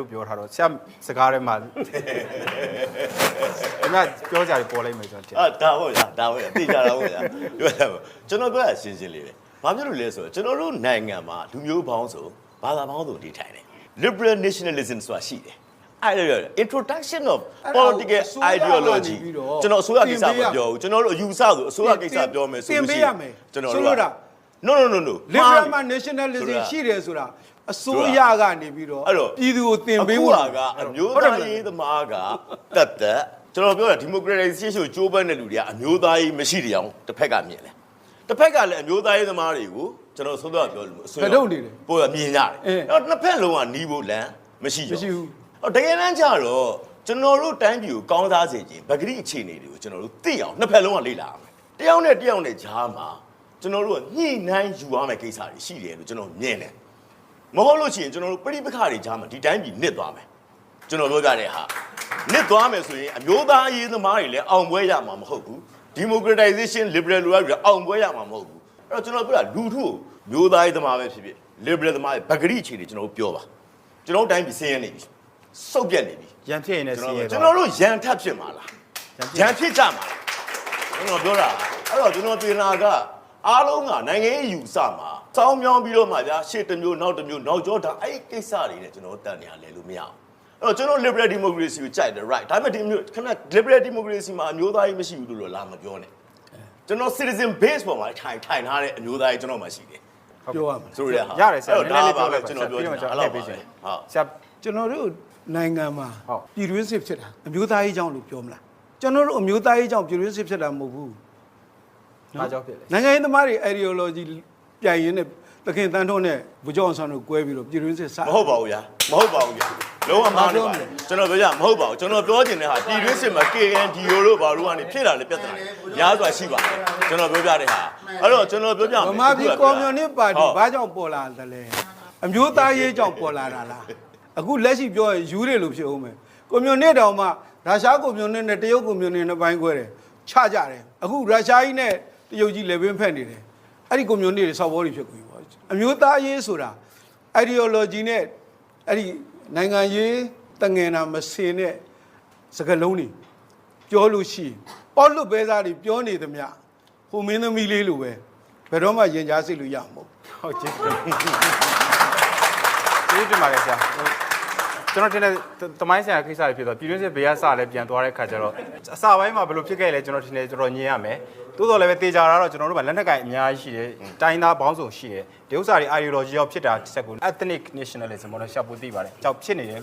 လို့ပြောထားတော့ဆရာစကားထဲမှာအမပြောကြတယ်ပေါ်လိုက်မယ်ကျွန်တော်ထင်အာဒါဟုတ်လားဒါဟုတ်လားသိကြတာဟုတ်လားပြောရမှာကျွန်တော်ပြောရရှင်းရှင်းလေးပဲဘာဖြစ်လို့လဲဆိုတော့ကျွန်တော်တို့နိုင်ငံမှာလူမျိုးပေါင်းစုံဘာသာပေါင်းစုံတည်ထိုင်တယ် liberal nationalism ဆိုတာရှိတယ်အဲ့ဒါပြောတယ် introduction of အဲ့ဒါကို political အစိုးရကနေ ideology ပြီးတော့ကျွန်တော်အစိုးရကိစ္စတင်မပေးရပြောဘူးကျွန်တော်တို့အယူဆဆိုအစိုးရကိစ္စပြောမယ်ဆိုတင်လို့ပေးရှိရရင်မယ်ကျွန်တော်ဆိုတို့လို့ကတာ no no no no liberal မှား man nationalism ဆိုတာရှိတယ်ဆိုတာ အစိုးရကနေပြီးတော့အဲ့တော့ပြည်သူကိုတင်ပေးအခုဖို့ဟာကအမျိုးသားရေးသမားကတက်တက်ကျွန်တော်ပြောတာ democratization ကိုကြိုးပမ်းတဲ့လူတွေကအမျိုးသားရေးမရှိတဲ့အောင်တစ်ဖက်ကမြင်တယ်တစ်ဖက်ကလည်းအမျိုးသားရေးသမားတွေကိုကျွန်တော်ဆုံးတော့ပြောလို့အစိုးရပို့ရမြင်ကြတယ်အဲ့တော့နှစ်ဖက်လုံးကနီးဖို့လမ်းမရှိမဘူးရှိဘူးဟောတကယ်တမ်းကျတော့ကျွန်တော်တို့တိုင်းပြည်ကိုကောင်းစားစေခြင်းဗဂရိအခြေအနေတွေကိုကျွန်တော်တို့သိအောင်နှစ်ဖက်လုံးကလေ့လာရမယ်တယောက်နဲ့တယောက်နဲ့ဂျားမှာကျွန်တော်တို့ကညှိနှိုင်းယူရမယ့်ကိစ္စတွေရှိတယ်လို့ကျွန်တော်မြင်တယ် မဟုတ်လို့ရှိရင်ကျွန်တော်တို့ပြိပခါတွေဂျားမှာဒီတိုင်းပြည်နစ်သွားမယ်ကျွန်တော်ပြောကြတဲ့ဟာနစ်သွားမယ်ဆိုရင်အမျိုးသားရေးသမားတွေလည်းအောင်ပွဲရမှာမဟုတ်ဘူး democratization liberal လူတွေအောင်ပွဲရမှာမဟုတ်ဘူးအဲ့တော့ကျွန်တော်ပြောတာလူထုကိုမျိုးသားရေးသမားပဲဖြစ်ဖြစ် liberal သမားပဲဗဂရိအခြေအနေကျွန်တော်တို့ပြောပါကျွန်တော်တို့တိုင်းပြည်ဆင်းရဲနေပြီစုပ်ပြတ်နေပြီရန်ဖြစ်ရင်လည်းကျွန်စီးရဲတော်ကျွန်တော်တို့ရန်ထပ်ဖြစ်မှာလားရန်ဖြစ်ကြမှာလားကျွန်တော်ပြောတာအဲ့တော့ကျွန်တော်ပြင်လာက အားလုံးကနိုင်ငံရေးယူဆမှာစောင်းမြောင်းပြီးတော့မှဗျာရှေ့တစ်မျိုးနောက်တစ်မျိုးနောက်ကျောတာအဲ့ဒီကိစ္စတွေနဲ့ကျွန်တော်တန်နေရလဲလို့မရအောင်အဲ့တော့ကျွန်တော် liberal democracy ကိုကြိုက်တယ် right ဒါပေမဲ့ဒီမျိုးခဏ liberal democracy မှာအမျိုးသားရေးမရှိဘူးလို့တော့လာမပြောနဲ့ကျွန်တော် citizen base ပေါ်မှာထိုင်ထိုင်ထားတဲ့အမျိုးသားရေးကျွန်တော်မှရှိတယ်ပြောရမှာဆိုရတဲ့ဟာရတယ်ဆရာအဲ့နတော့ည်းနည်းလေးဒါပါပြောပဲလိုက်ပါကျွန်တော်ပြောချင်တာကျွန်အဲ့တော်လောက်လှပါည့်ပေးချပဲင်ဟုတ်ဆရာကျွန်တော်တို့နိုင်ငံမှာဟုတ်ပြည်တွင်းစစ်ဖြစ်တာအမျိုးသားရေးကြောင့်လို့ပြောမလားကျွန်တော်တို့အမျိုးသားရေးကြောင့်ပြည်တွင်းစစ်ဖြစ်တာမဟုတ်ဘူး ဘာကြောင့်ဖြစ်လဲနိုင်ငံရေးသမားတွေ ideology ပြိုင်ရင်းနဲ့သခင်တန်းထွန်းနဲ့ဗိုလ်ချုပ်အောင်ဆန်းတို့ကွဲပြီးတော့ပြည်တွင်းစစ်စမဟုတ်ပါဘူးဗျာမဟုတ်ပါဘူးဗျာလုံးဝမှားနေပါဘာပြောမလဲကျွန်တော်ပြောကြမဟုတ်ပါဘူးကျွန်တော်ပြောချင်တဲ့ဟာပြည်တွင်းစစ်မှာ KNDO လို့ဘာလို့ကနေဖြစ်လာလဲပြဿနာများစွာရှိပါတယ်ကျွန်တော်ပြောပြတဲ့ဟာအဲ့တော့ကျွန်တော်ပြောပြမယ်ဗမာပြည်ကွန်မြူနစ်ပါတီဟုတ်ဘာကြောင့်ပေါ်လာတယ်လဲအမျိုးသားရေးကြောင့်ပေါ်လာတာလားအခုလက်ရှိပြောရင်ယူတွေလို့ဖြစ်အောင်မယ်ကွန်မြူနစ်တောင်မှရုရှားကွန်မြူနစ်နဲ့တရုတ်ကွန်မြူနစ်နဲ့ပိုင်းခွဲတယ်ချကြတယ်အခုရုရှားကြီးနဲ့တ ရုတ်ကြီးလည်းပင်ဖက်နေတယ်အဲ့ဒီကွန်မြူနစ်တွေစောက်ဘောတွေဖြစ်ကုန်ပြီပေါ့အမျိုးသားရေးဆိုတာ ideology နဲ့အဲ့ဒီနိုင်ငံရေးတငင်တာမစင်တဲ့စကလုံးတွေပြောလို့ရှိရင်ပေါ့လွတ်ပဲသားတွေပြောနေသမျှဟိုမင်းသမီးလေးလိုပဲဘယ်တော့မှရင်ကြားစိတ်လို့ရမှာမဟုတ်ဘူးဟုတ်ကျေးဇူးကျေးဇူးတင်ပါတယ်ဆရာ ကျွန်တော်တင်တဲ့တမိုင်းဆရာကိစ္စတွေဖြစ်တော့ပြည်တွင်းစစ်ဘေးကစလည်းပြန်သွားတဲ့ခါကျတော့အစပိုင်းမှာဘယ်လိုဖြစ်ခဲ့လဲကျွန်တော်တင်တယ်ကျွန်တော်ညင်ရမယ်သို့တော်လည်းပဲတေချာတာတော့ကျွန်တော်တို့ကလက်နက်ကင်အများကြီးရှိတယ်တိုင်းသားဘောင်းစုံရှိတယ်ဒီဥစ္စာတွေ ideology ရောက်ဖြစ်တာတစ်ချက်ကို ethnic nationalism ပေါ့နော်ရှာပူသိပါတယ်ကြောက်ဖြစ်နေတယ်လို့